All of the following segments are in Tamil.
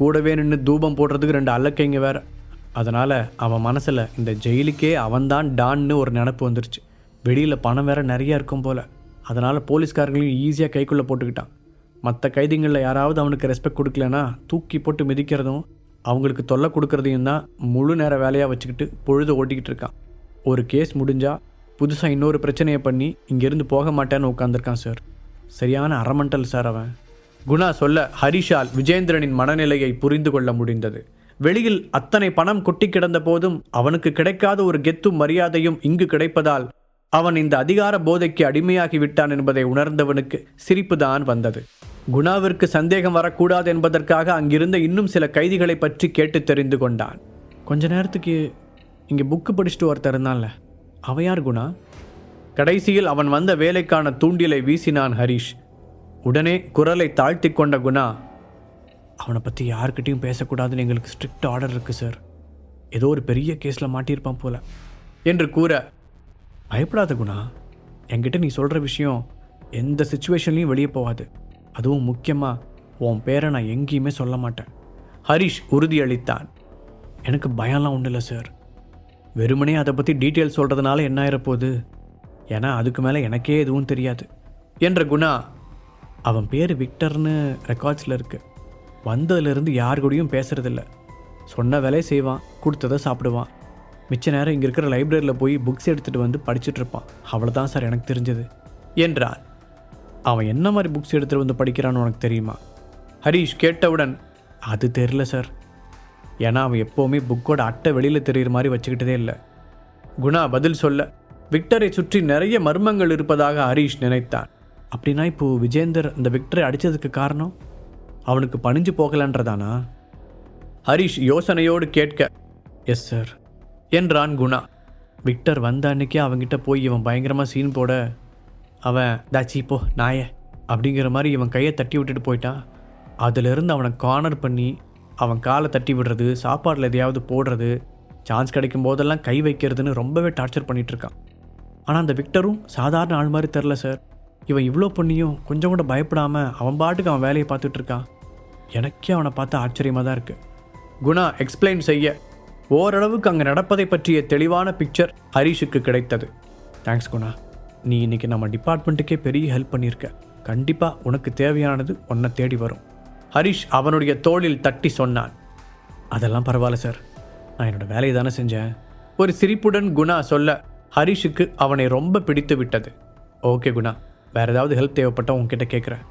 கூடவே நின்று தூபம் போடுறதுக்கு ரெண்டு அல்லக்கைங்க வேற. அதனால் அவன் மனசில் இந்த ஜெயிலுக்கே அவன்தான் டான்னு ஒரு நினப்பு வந்துருச்சு. வெளியில் பணம் வேற நிறையா இருக்கும் போல். அதனால் போலீஸ்காரங்களையும் ஈஸியாக கைக்குள்ளே போட்டுக்கிட்டான். மற்ற கைதிங்களில் யாராவது அவனுக்கு ரெஸ்பெக்ட் கொடுக்கலனா தூக்கி போட்டு மிதிக்கிறதும் அவங்களுக்கு தொல்லை கொடுக்கறதையும் தான் முழு நேர வேலையாக வச்சுக்கிட்டு பொழுது ஓட்டிக்கிட்டு இருக்கான். ஒரு கேஸ் முடிஞ்சால் புதுசாக இன்னொரு பிரச்சனையை பண்ணி இங்கேருந்து போக மாட்டேன்னு உட்காந்துருக்கான் சார் சரியான அரமண்டல் சார் அவன். குணா சொல்ல ஹரிஷால் விஜேந்திரனின் மனநிலையை புரிந்து கொள்ள முடிந்தது. வெளியில் அத்தனை பணம் கொட்டி கிடந்த போதும் அவனுக்கு கிடைக்காத ஒரு கெத்தும் மரியாதையும் இங்கு கிடைப்பதால் அவன் இந்த அதிகார போதைக்கு அடிமையாகி விட்டான் என்பதை உணர்ந்தவனுக்கு சிரிப்புதான் வந்தது. குணாவிற்கு சந்தேகம் வரக்கூடாது என்பதற்காக அங்கிருந்த இன்னும் சில கைதிகளை பற்றி கேட்டு தெரிந்து கொண்டான். கொஞ்ச நேரத்துக்கு இங்கே புக்கு படிச்சுட்டு ஒருத்தர் இருந்தான்ல அவையார் யார் குணா? கடைசியில் அவன் வந்த வேலைக்கான தூண்டிலை வீசினான் ஹரிஷ். உடனே குரலை தாழ்த்தி கொண்ட குணா அவனை பற்றி யார்கிட்டையும் பேசக்கூடாதுன்னு எங்களுக்கு ஸ்ட்ரிக்ட் ஆர்டர் இருக்குது சார் ஏதோ ஒரு பெரிய கேஸில் மாட்டியிருப்பான் போல. என்று கூற பயப்படாத குணா என்கிட்ட நீ சொல்கிற விஷயம் எந்த சுச்சுவேஷன்லையும் வெளியே போகாது. அதுவும் முக்கியமாக உன் பேரை நான் எங்கேயுமே சொல்ல மாட்டேன். ஹரிஷ் உறுதியளித்தான். எனக்கு பயம்லாம் ஒன்றும் இல்லை சார் வெறுமனே அதை பற்றி டீட்டெயில் சொல்கிறதுனால என்ன ஆயிரப்போகுது? ஏன்னா அதுக்கு மேலே எனக்கே எதுவும் தெரியாது. என்ற குணா அவன் பேர் விக்டர்னு ரெக்கார்ட்ஸில் இருக்குது வந்ததுலேருந்து யார் கூடயும் பேசுறதில்ல. சொன்ன வேலையை செய்வான் கொடுத்ததை சாப்பிடுவான். மிச்ச நேரம் இங்கே இருக்கிற லைப்ரரியில் போய் புக்ஸ் எடுத்துகிட்டு வந்து படிச்சுட்டு இருப்பான். அவ்வளோதான் சார் எனக்கு தெரிஞ்சது. என்றான் அவன் என்ன மாதிரி புக்ஸ் எடுத்துகிட்டு வந்து படிக்கிறான்னு உனக்கு தெரியுமா? ஹரீஷ் கேட்டவுடன் அது தெரில சார். ஏன்னா அவன் எப்போவுமே புக்கோட அட்டை வெளியில் தெரிகிற மாதிரி வச்சுக்கிட்டதே இல்லை. குணா பதில் சொல்ல விக்டரை சுற்றி நிறைய மர்மங்கள் இருப்பதாக ஹரீஷ் நினைத்தான். அப்படின்னா இப்போ விஜேந்தர் இந்த விக்டரை அடித்ததுக்கு காரணம்? அவனுக்கு பணிஞ்சு போகலன்றதானா? ஹரிஷ் யோசனையோடு கேட்க எஸ் சார் என்றான் குணா. விக்டர் வந்த அன்னைக்கே அவன்கிட்ட போய் இவன் பயங்கரமாக சீன் போட அவன் தாச்சி போ நாயே அப்படிங்கிற மாதிரி இவன் கையை தட்டி விட்டுட்டு போயிட்டான். அதிலிருந்து அவனை கார்னர் பண்ணி அவன் காலை தட்டி விடுறது சாப்பாடில் எதையாவது போடுறது சான்ஸ் கிடைக்கும் போதெல்லாம் கை வைக்கிறதுன்னு ரொம்பவே டார்ச்சர் பண்ணிட்டு இருக்கான். ஆனால் அந்த விக்டரும் சாதாரண ஆள் மாதிரி தெரில சார் இவன் இவ்வளோ பண்ணியும் கொஞ்சம் கூட பயப்படாமல் அவன் பாட்டுக்கு அவன் வேலையை பார்த்துட்டு இருக்கான் எனக்கே அவனை பார்த்து ஆச்சரியமாக தான் இருக்குது குணா எக்ஸ்பிளைன் செய்ய. ஓரளவுக்கு அங்கே நடப்பதை பற்றிய தெளிவான பிக்சர் ஹரிஷுக்கு கிடைத்தது. தேங்க்ஸ் குணா. நீ இன்னைக்கு நம்ம டிபார்ட்மெண்ட்டுக்கே பெரிய ஹெல்ப் பண்ணியிருக்க. கண்டிப்பாக உனக்கு தேவையானது உன்னை தேடி வரும். ஹரிஷ் அவனுடைய தோளில் தட்டி சொன்னான். அதெல்லாம் பரவாயில்ல சார் நான் என்னோட வேலையை தானே செஞ்சேன். ஒரு சிரிப்புடன் குணா சொல்ல ஹரிஷுக்கு அவனை ரொம்ப பிடித்து விட்டது. ஓகே குணா. வேற ஏதாவது ஹெல்ப் தேவைப்பட்டா உங்ககிட்ட கேட்குறேன்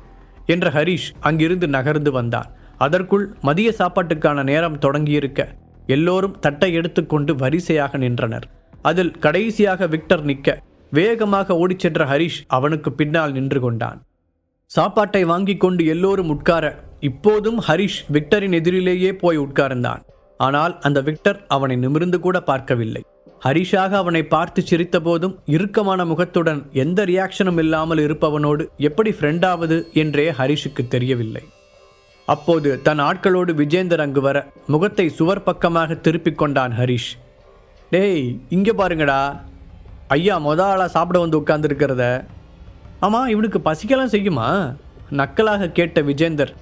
என்ற ஹரிஷ் அங்கிருந்து நகர்ந்து வந்தான். அதற்குள் மதிய சாப்பாட்டுக்கான நேரம் தொடங்கியிருக்க எல்லோரும் தட்டை எடுத்துக்கொண்டு வரிசையாக நின்றனர். அதில் கடைசியாக விக்டர் நிற்க வேகமாக ஓடிச் சென்ற ஹரிஷ் அவனுக்கு பின்னால் நின்று கொண்டான். சாப்பாட்டை வாங்கி கொண்டு எல்லோரும் உட்கார இப்போதும் ஹரிஷ் விக்டரின் எதிரிலேயே போய் உட்கார்ந்தான். ஆனால் அந்த விக்டர் அவனை நிமிர்ந்து கூட பார்க்கவில்லை. ஹரிஷாக அவனை பார்த்து சிரித்த போதும் இறுக்கமான முகத்துடன் எந்த ரியாக்ஷனும் இல்லாமல் இருப்பவனோடு எப்படி ஃப்ரெண்டாவது என்றே ஹரிஷுக்கு தெரியவில்லை. அப்போது தன் ஆட்களோடு விஜேந்தர் அங்கு வர முகத்தை சுவர் பக்கமாக திருப்பிக் கொண்டான் ஹரிஷ். டேய் இங்கே பாருங்கடா. ஐயா மொத ஆளாக சாப்பிட வந்து உட்கார்ந்துருக்கிறத. ஆமாம் இவனுக்கு பசிக்கலாம் செய்யுமா? நக்கலாக கேட்ட விஜேந்தர்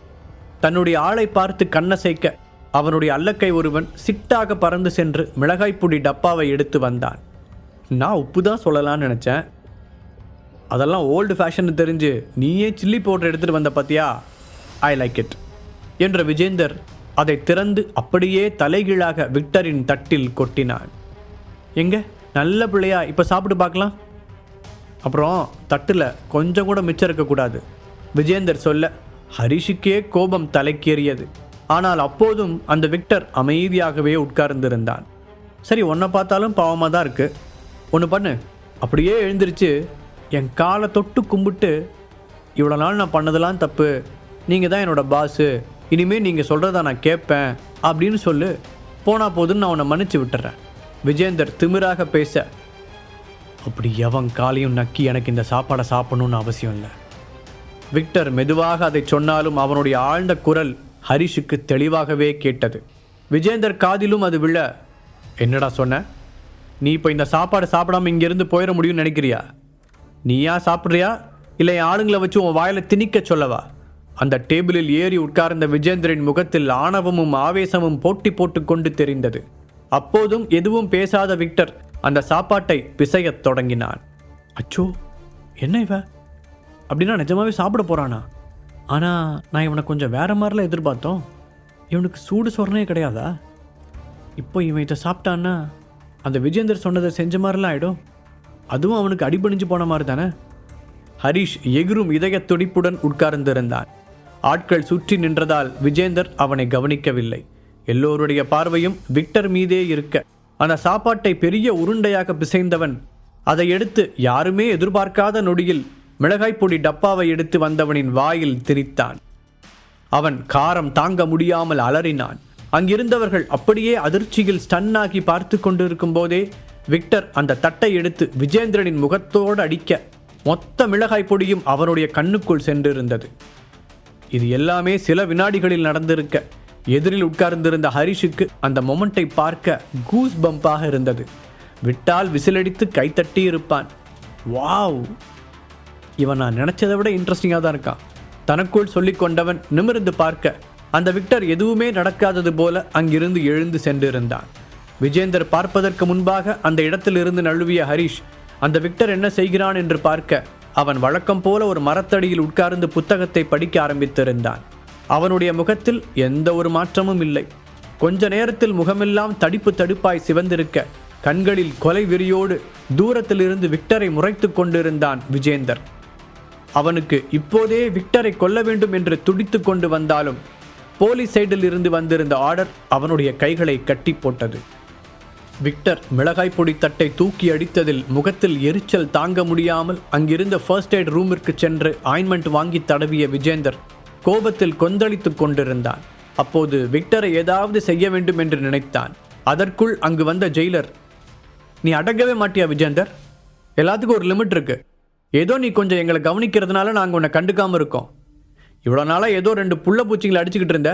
தன்னுடைய ஆளை பார்த்து கண்ணசைக்க அவனுடைய அல்லக்கை ஒருவன் சிட்டாக பறந்து சென்று மிளகாய்ப்பொடி டப்பாவை எடுத்து வந்தான். நான் உப்பு தான் சொல்லலாம்னு நினச்சேன். அதெல்லாம் ஓல்டு ஃபேஷன் தெரிஞ்சு நீயே சில்லி பவுடர் எடுத்துகிட்டு வந்த பார்த்தியா ஐ லைக் இட் என்ற விஜேந்தர் அதை திறந்து அப்படியே தலைகீழாக விக்டரின் தட்டில் கொட்டினான். எங்க? நல்ல பிள்ளையா இப்போ சாப்பிட்டு பார்க்கலாம். அப்புறம் தட்டில் கொஞ்சம் கூட மிச்சம் இருக்கக்கூடாது. விஜேந்தர் சொல்ல ஹரிஷுக்கே கோபம் தலைக்கேறியது. ஆனால் அப்போதும் அந்த விக்டர் அமைதியாகவே உட்கார்ந்திருந்தான். சரி உன்னை பார்த்தாலும் பாவமாக தான் இருக்குது ஒன்று பண்ணு. அப்படியே எழுந்திருச்சு என் காலை தொட்டு கும்பிட்டு இவ்வளோ நாள் நான் பண்ணதெல்லாம் தப்பு. நீங்கள் தான் என்னோட பாஸு. இனிமேல் நீங்கள் சொல்கிறத நான் கேட்பேன் அப்படின்னு சொல்லு. போனால் போதுன்னு நான் உன்னை மன்னிச்சு விட்டுறேன். விஜேந்தர் திமிராக பேச அப்படி எவன் காலையும் நக்கி எனக்கு இந்த சாப்பாடை சாப்பிடணும்னு அவசியம் இல்லை. விக்டர் மெதுவாக அதை சொன்னாலும் அவனுடைய ஆழ்ந்த குரல் ஹரிஷுக்கு தெளிவாகவே கேட்டது. விஜேந்தர் காதிலும் அது விழ என்னடா சொன்ன? நீ இப்போ இந்த சாப்பாடு சாப்பிடாம இங்கேருந்து போயிட முடியும்னு நினைக்கிறியா? நீயா சாப்பிட்றியா? இல்லை என் ஆளுங்களை வச்சு உன் வாயில் திணிக்க சொல்லவா? அந்த டேபிளில் ஏறி உட்கார்ந்த விஜேந்திரின் முகத்தில் ஆணவமும் ஆவேசமும் போட்டி போட்டுக்கொண்டு தெரிந்தது. அப்போதும் எதுவும் பேசாத விக்டர் அந்த சாப்பாட்டை பிசையத் தொடங்கினான். அச்சோ என்ன இவ? அப்படின்னா நிஜமாவே சாப்பிட போறானா? ஆனால் நான் இவனை கொஞ்சம் வேற மாதிரிலாம் எதிர்பார்த்தோம். இவனுக்கு சூடு சொரணே கிடையாதா? இப்போ இவன் இதை சாப்பிட்டான்னா அந்த விஜேந்தர் சொன்னதை செஞ்ச மாதிரிலாம் ஆகிடும் அதுவும் அவனுக்கு அடிபணிஞ்சு போன மாதிரி தானே? ஹரிஷ் எகிரும் இதய துடிப்புடன் உட்கார்ந்திருந்தான். ஆட்கள் சுற்றி நின்றதால் விஜேந்தர் அவனை கவனிக்கவில்லை. எல்லோருடைய பார்வையும் விக்டர் மீதே இருக்க. அந்த சாப்பாட்டை பெரிய உருண்டையாக பிசைந்தவன் அதை எடுத்து யாருமே எதிர்பார்க்காத நொடியில் மிளகாய் பொடி டப்பாவை எடுத்து வந்தவனின் வாயில் திரித்தான். அவன் காரம் தாங்க முடியாமல் அலறினான். அங்கிருந்தவர்கள் அப்படியே அதிர்ச்சியில் ஸ்டன்னாகி பார்த்து கொண்டிருக்கும் போதே விக்டர் அந்த தட்டை எடுத்து விஜேந்திரனின் முகத்தோடு அடிக்க மொத்த மிளகாய் பொடியும் அவனுடைய கண்ணுக்குள் சென்றிருந்தது. இது எல்லாமே சில வினாடிகளில் நடந்திருக்க எதிரில் உட்கார்ந்திருந்த ஹரிஷுக்கு அந்த மொமெண்ட்டை பார்க்க கூஸ் பம்பாக இருந்தது. விட்டால் விசிலடித்து கைத்தட்டி இருப்பான் வாவ்! இவன் நான் நினச்சதை விட இன்ட்ரெஸ்டிங்காக தான் இருக்கான். தனக்குள் சொல்லி கொண்டவன் நிமிர்ந்து பார்க்க அந்த விக்டர் எதுவுமே நடக்காதது போல அங்கிருந்து எழுந்து சென்றிருந்தான். விஜேந்தர் பார்ப்பதற்கு முன்பாக அந்த இடத்திலிருந்து நழுவிய ஹரிஷ் அந்த விக்டர் என்ன செய்கிறான் என்று பார்க்க அவன் வழக்கம் போல ஒரு மரத்தடியில் உட்கார்ந்து புத்தகத்தை படிக்க ஆரம்பித்திருந்தான். அவனுடைய முகத்தில் எந்த ஒரு மாற்றமும் இல்லை. கொஞ்ச நேரத்தில் முகமெல்லாம் தடிப்பு தடுப்பாய் சிவந்திருக்க கண்களில் கொலை வெறியோடு தூரத்திலிருந்து விக்டரை முறைத்துக் கொண்டிருந்தான் விஜேந்தர். அவனுக்கு இப்போதே விக்டரை கொல்ல வேண்டும் என்று துடித்து கொண்டு வந்தாலும் போலீஸ் சைடில் இருந்து வந்திருந்த ஆர்டர் அவனுடைய கைகளை கட்டி போட்டது. விக்டர் மிளகாய் பொடி தட்டை தூக்கி அடித்ததில் முகத்தில் எரிச்சல் தாங்க முடியாமல் அங்கிருந்த ஃபர்ஸ்ட் எய்ட் ரூமிற்கு சென்று ஆயின்மெண்ட் வாங்கி தடவிய விஜேந்தர் கோபத்தில் கொந்தளித்துக் கொண்டிருந்தான். அப்போது விக்டரை ஏதாவது செய்ய வேண்டும் என்று நினைத்தான். அதற்குள் அங்கு வந்த ஜெயிலர் நீ அடங்கவே மாட்டியா விஜேந்தர்? எல்லாத்துக்கும் ஒரு லிமிட் இருக்கு. ஏதோ நீ கொஞ்சம் எங்களை கவனிக்கிறதுனால நாங்கள் உன்னை கண்டுக்காமல் இருக்கோம். இவ்வளோ நாளாக ஏதோ ரெண்டு புள்ள பூச்சிங்களை அடிச்சுக்கிட்டு இருந்த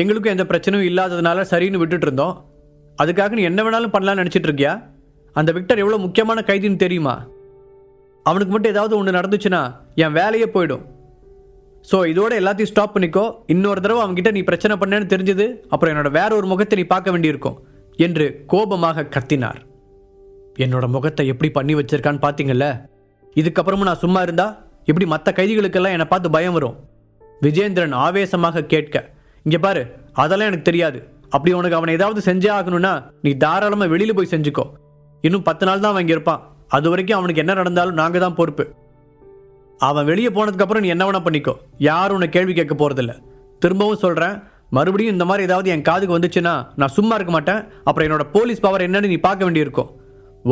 எங்களுக்கும் எந்த பிரச்சனையும் இல்லாததுனால சரின்னு விட்டுட்டு இருந்தோம். அதுக்காக நீ என்ன வேணாலும் பண்ணலாம்னு நினச்சிட்டு இருக்கியா? அந்த விக்டர் எவ்வளோ முக்கியமான கைதின்னு தெரியுமா? அவனுக்கு மட்டும் ஏதாவது ஒன்று நடந்துச்சுன்னா என் வேலையே போயிடும். ஸோ இதோட எல்லாத்தையும் ஸ்டாப் பண்ணிக்கோ. இன்னொரு தடவை அவன்கிட்ட நீ பிரச்சனை பண்ணேன்னு தெரிஞ்சது அப்புறம் என்னோட வேற ஒரு முகத்தை நீ பார்க்க வேண்டியிருக்கும் என்று கோபமாக கத்தினார். என்னோட முகத்தை எப்படி பண்ணி வச்சிருக்கான்னு பார்த்தீங்கல்ல இதுக்கப்புறமும் நான் சும்மா இருந்தா இப்படி மற்ற கைதிகளுக்கெல்லாம் என்னை பார்த்து பயம் வரும்? விஜேந்திரன் ஆவேசமாக கேட்க இங்கே பாரு அதெல்லாம் எனக்கு தெரியாது. அப்படி உனக்கு அவனை ஏதாவது செஞ்சே ஆகணும்னா நீ தாராளமாக வெளியில் போய் செஞ்சுக்கோ. இன்னும் பத்து நாள் தான் அவன் இங்கே இருப்பான். அது வரைக்கும் அவனுக்கு என்ன நடந்தாலும் நாங்கள் தான் பொறுப்பு. அவன் வெளியே போனதுக்கப்புறம் நீ என்ன வேணா பண்ணிக்கோ. யாரும் உன்னை கேள்வி கேட்க போகிறதில்ல திரும்பவும் சொல்கிறேன் மறுபடியும் இந்த மாதிரி ஏதாவது என் காதுக்கு வந்துச்சுன்னா நான் சும்மா இருக்க மாட்டேன். அப்புறம் என்னோட போலீஸ் பவர் என்னன்னு நீ பார்க்க வேண்டியிருக்கும்.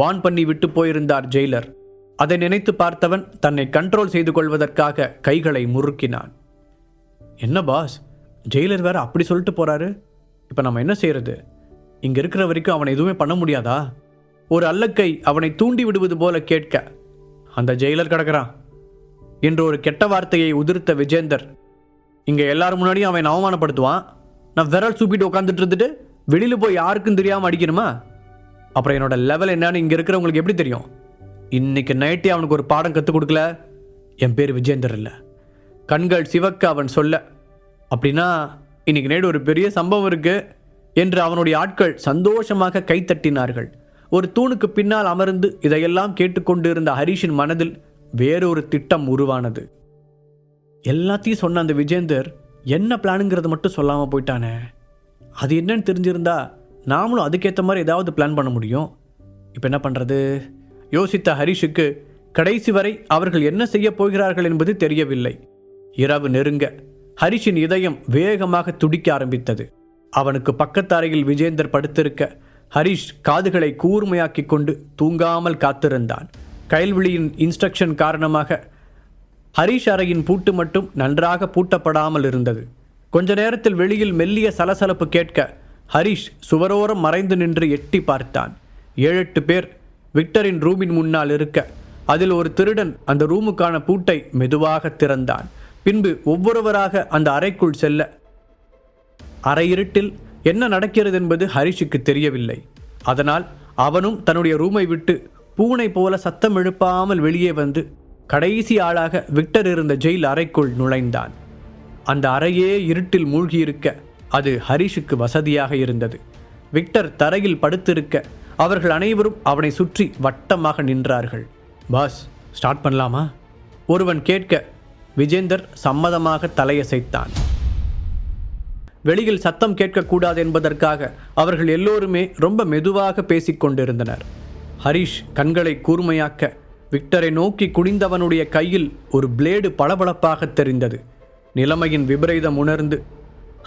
வான் பண்ணி விட்டு போயிருந்தார் ஜெயிலர். அதை நினைத்து பார்த்தவன் தன்னை கண்ட்ரோல் செய்து கொள்வதற்காக கைகளை முறுக்கினான். என்ன பாஸ் ஜெயிலர் வேற அப்படி சொல்லிட்டு போறாரு? இப்போ நம்ம என்ன செய்யறது இங்க இருக்கிற வரைக்கும் அவனை எதுவுமே பண்ண முடியாதா? ஒரு அல்லக்கை அவனை தூண்டி விடுவது போல கேட்க அந்த ஜெயிலர் கிடக்கிறான். என்று ஒரு கெட்ட வார்த்தையை உதிர்த்த விஜேந்தர் இங்க எல்லாரும் முன்னாடியும் அவன் அவமானப்படுத்துவான். நான் விரல் சூப்பிட்டு உட்காந்துட்டு இருந்துட்டு வெளியில போய் யாருக்கும் தெரியாம அடிக்கணுமா? அப்புறம் என்னோட லெவல் என்னன்னு இங்க இருக்கிறவங்களுக்கு எப்படி தெரியும்? இன்னைக்கு நைட்டே அவனுக்கு ஒரு பாடம் கற்றுக் கொடுக்கல. என் பேர் விஜேந்தர் இல்லை. கண்கள் சிவக்க அவன் சொல்ல. அப்படின்னா இன்னைக்கு நைடு ஒரு பெரிய சம்பவம் இருக்கு என்று அவனுடைய ஆட்கள் சந்தோஷமாக கைத்தட்டினார்கள் ஒரு தூணுக்கு பின்னால் அமர்ந்து இதையெல்லாம் கேட்டுக்கொண்டிருந்த ஹரிஷின் மனதில் வேறொரு திட்டம் உருவானது. எல்லாத்தையும் சொன்ன அந்த விஜேந்தர் என்ன பிளானுங்கிறத மட்டும் சொல்லாமல் போயிட்டானே? அது என்னன்னு தெரிஞ்சிருந்தா நாமளும் அதுக்கேற்ற மாதிரி ஏதாவது பிளான் பண்ண முடியும். இப்போ என்ன பண்ணுறது யோசித்த ஹரிஷுக்கு கடைசி வரை அவர்கள் என்ன செய்ய போகிறார்கள் என்பது தெரியவில்லை. இரவு நெருங்க ஹரிஷின் இதயம் வேகமாக துடிக்க ஆரம்பித்தது. அவனுக்கு பக்கத்தறையில் விஜேந்தர் படுத்திருக்க ஹரிஷ் காதுகளை கூர்மையாக்கி கொண்டு தூங்காமல் காத்திருந்தான். கைல்விழியின் இன்ஸ்ட்ரக்ஷன் காரணமாக ஹரிஷ் அறையின் பூட்டு மட்டும் நன்றாக பூட்டப்படாமல் இருந்தது. கொஞ்ச நேரத்தில் வெளியில் மெல்லிய சலசலப்பு கேட்க ஹரிஷ் சுவரோரம் மறைந்து நின்று எட்டி பார்த்தான். ஏழெட்டு பேர் விக்டரின் ரூமின் முன்னால் இருக்க. அதில் ஒரு திருடன் அந்த ரூமுக்கான பூட்டை மெதுவாக திறந்தான். பின்பு ஒவ்வொருவராக அந்த அறைக்குள் செல்ல. அரையிருட்டில் என்ன நடக்கிறது என்பது ஹரிஷுக்கு தெரியவில்லை. அதனால் அவனும் தன்னுடைய ரூமை விட்டு பூனை போல சத்தம் எழுப்பாமல் வெளியே வந்து கடைசி ஆளாக விக்டர் இருந்த ஜெயில் அறைக்குள் நுழைந்தான். அந்த அறையே இருட்டில் மூழ்கியிருக்க. அது ஹரிஷுக்கு வசதியாக இருந்தது. விக்டர் தரையில் படுத்திருக்க அவர்கள் அனைவரும் அவனை சுற்றி வட்டமாக நின்றார்கள். பாஸ் ஸ்டார்ட் பண்ணலாமா? ஒருவன் கேட்க விஜேந்தர் சம்மதமாக தலையசைத்தான். வெளியில் சத்தம் கேட்கக்கூடாது என்பதற்காக அவர்கள் எல்லோருமே ரொம்ப மெதுவாக பேசிக் கொண்டிருந்தனர். ஹரிஷ் கண்களை கூர்மையாக்க விக்டரை நோக்கி குனிந்தவனுடைய கையில் ஒரு பிளேடு பளபளப்பாக தெரிந்தது. நிலைமையின் விபரீதம் உணர்ந்து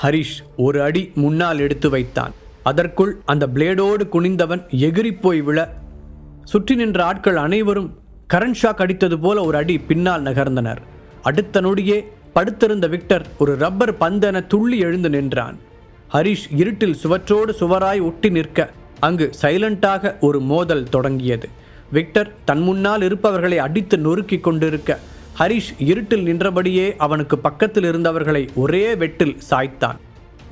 ஹரிஷ் ஒரு அடி முன்னால் எடுத்து வைத்தான். அதற்குள் அந்த பிளேடோடு குனிந்தவன் எகிரிப்போய் விழ. சுற்றி நின்ற ஆட்கள் அனைவரும் கரண்ட் ஷாக் அடித்தது போல ஒரு அடி பின்னால் நகர்ந்தனர். அடுத்த நொடியே படுத்திருந்த விக்டர் ஒரு ரப்பர் பந்தென துள்ளி எழுந்து நின்றான். ஹரிஷ் இருட்டில் சுவற்றோடு சுவராய் ஒட்டி நிற்க அங்கு சைலண்டாக ஒரு மோதல் தொடங்கியது. விக்டர் தன் முன்னால் இருப்பவர்களை அடித்து நொறுக்கி கொண்டிருக்க ஹரிஷ் இருட்டில் நின்றபடியே அவனுக்கு பக்கத்தில் இருந்தவர்களை ஒரே வெட்டில் சாய்த்தான்.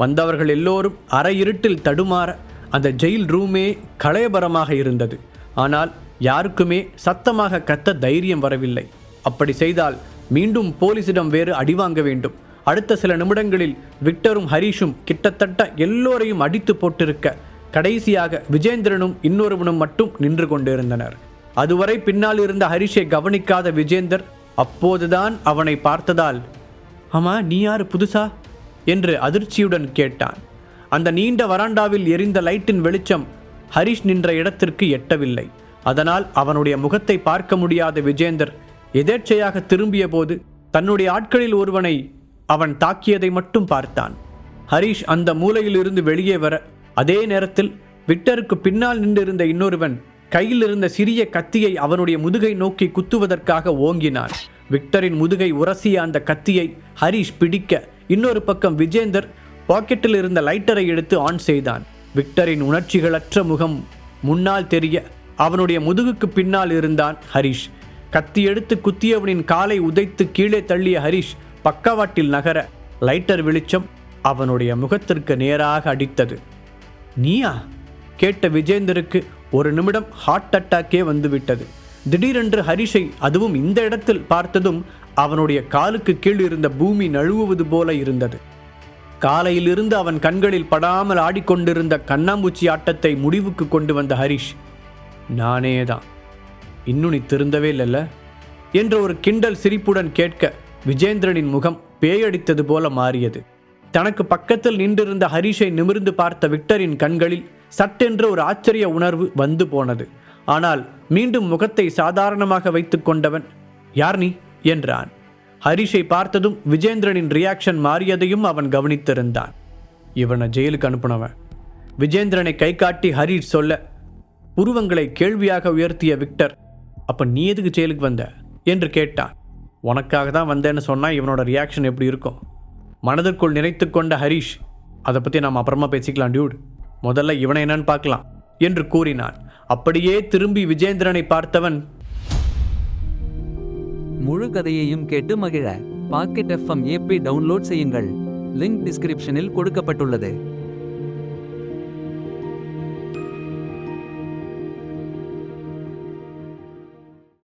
வந்தவர்கள் எல்லோரும் அரையிருட்டில் தடுமாற அந்த ஜெயில் ரூமே களையபரமாக இருந்தது. ஆனால் யாருக்குமே சத்தமாக கத்த தைரியம் வரவில்லை. அப்படி செய்தால் மீண்டும் போலீசிடம் வேறு அடிவாங்க வேண்டும். அடுத்த சில நிமிடங்களில் விக்டரும் ஹரிஷும் கிட்டத்தட்ட எல்லோரையும் அடித்து போட்டிருக்க கடைசியாக விஜேந்திரனும் இன்னொருவனும் மட்டும் நின்று கொண்டிருந்தனர். அதுவரை பின்னால் இருந்த ஹரிஷை கவனிக்காத விஜேந்தர் அப்போதுதான் அவனை பார்த்ததால் ஆமா நீ யாரு புதுசா? என்று அதிர்ச்சியுடன் கேட்டான். அந்த நீண்ட வராண்டாவில் எரிந்த லைட்டின் வெளிச்சம் ஹரிஷ் நின்ற இடத்திற்கு எட்டவில்லை. அதனால் அவனுடைய முகத்தை பார்க்க முடியாத விஜேந்தர் எதேச்சையாக திரும்பிய போது தன்னுடைய ஆட்களில் ஒருவனை அவன் தாக்கியதை மட்டும் பார்த்தான். ஹரிஷ் அந்த மூலையிலிருந்து வெளியே வர அதே நேரத்தில் விக்டருக்கு பின்னால் நின்றிருந்த இன்னொருவன் கையில் இருந்த சிறிய கத்தியை அவனுடைய முதுகை நோக்கி குத்துவதற்காக ஓங்கினான். விக்டரின் முதுகை உரசிய அந்த கத்தியை ஹரிஷ் பிடிக்க இன்னொரு பக்கம் விஜேந்தர் பாக்கெட்டில் இருந்த லைட்டரை எடுத்து ஆன் செய்தான். விக்டரின் உணர்ச்சிகளற்ற முகம் முன்னால் தெரிய அவனுடைய முதுகுக்கு பின்னால் இருந்தான் ஹரிஷ். கத்தி எடுத்து குத்தியவனின் காலை உதைத்து கீழே தள்ளிய ஹரிஷ் பக்கவாட்டில் நகர லைட்டர் வெளிச்சம் அவனுடைய முகத்திற்கு நேராக அடித்தது. நீயா? கேட்ட விஜேந்தருக்கு ஒரு நிமிடம் ஹார்ட் அட்டாக்கே வந்துவிட்டது. திடீரென்று ஹரிஷை அதுவும் இந்த இடத்தில் பார்த்ததும் அவனுடைய காலுக்கு கீழ் இருந்த பூமி நழுவுவது போல இருந்தது. காலையிலிருந்து அவன் கண்களில் படாமல் ஆடிக்கொண்டிருந்த கண்ணாம்பூச்சி ஆட்டத்தை முடிவுக்கு கொண்டு வந்த ஹரிஷ் நானே தான் இன்னும் நீ திருந்தவே இல்லைல்ல? என்ற ஒரு கிண்டல் சிரிப்புடன் கேட்க விஜேந்திரனின் முகம் பேயடித்தது போல மாறியது. தனக்கு பக்கத்தில் நின்றிருந்த ஹரிஷை நிமிர்ந்து பார்த்த விக்டரின் கண்களில் சட்டென்ற ஒரு ஆச்சரிய உணர்வு வந்து போனது. ஆனால் மீண்டும் முகத்தை சாதாரணமாக வைத்து கொண்டவன் யார் நீ? என்றான். ஹரிஷை பார்த்ததும் விஜேந்திரனின் ரியாக்ஷன் மாறியதையும் அவன் கவனித்திருந்தான். இவனை ஜெயிலுக்கு அனுப்புனவன். விஜேந்திரனை கை காட்டி ஹரிஷ் சொல்ல புருவங்களை கேள்வியாக உயர்த்திய விக்டர் அப்போ நீ எதுக்கு ஜெயிலுக்கு வந்த? என்று கேட்டான். உனக்காக தான் வந்தேன்னு சொன்னால் இவனோட ரியாக்ஷன் எப்படி இருக்கும்? மனதிற்குள் நினைத்து கொண்ட ஹரிஷ் அதை பற்றி நாம் அப்புறமா பேசிக்கலாம் டியூட் முதல்ல இவனை என்னன்னு பார்க்கலாம். என்று கூறினான். அப்படியே திரும்பி விஜேந்திரனை பார்த்தவன் முழு கதையையும் கேட்டு மகிழ. பாக்கெட் எஃப்எம் ஏபி டவுன்லோட் செய்யுங்கள். லிங்க் டிஸ்கிரிப்ஷனில் கொடுக்கப்பட்டுள்ளது.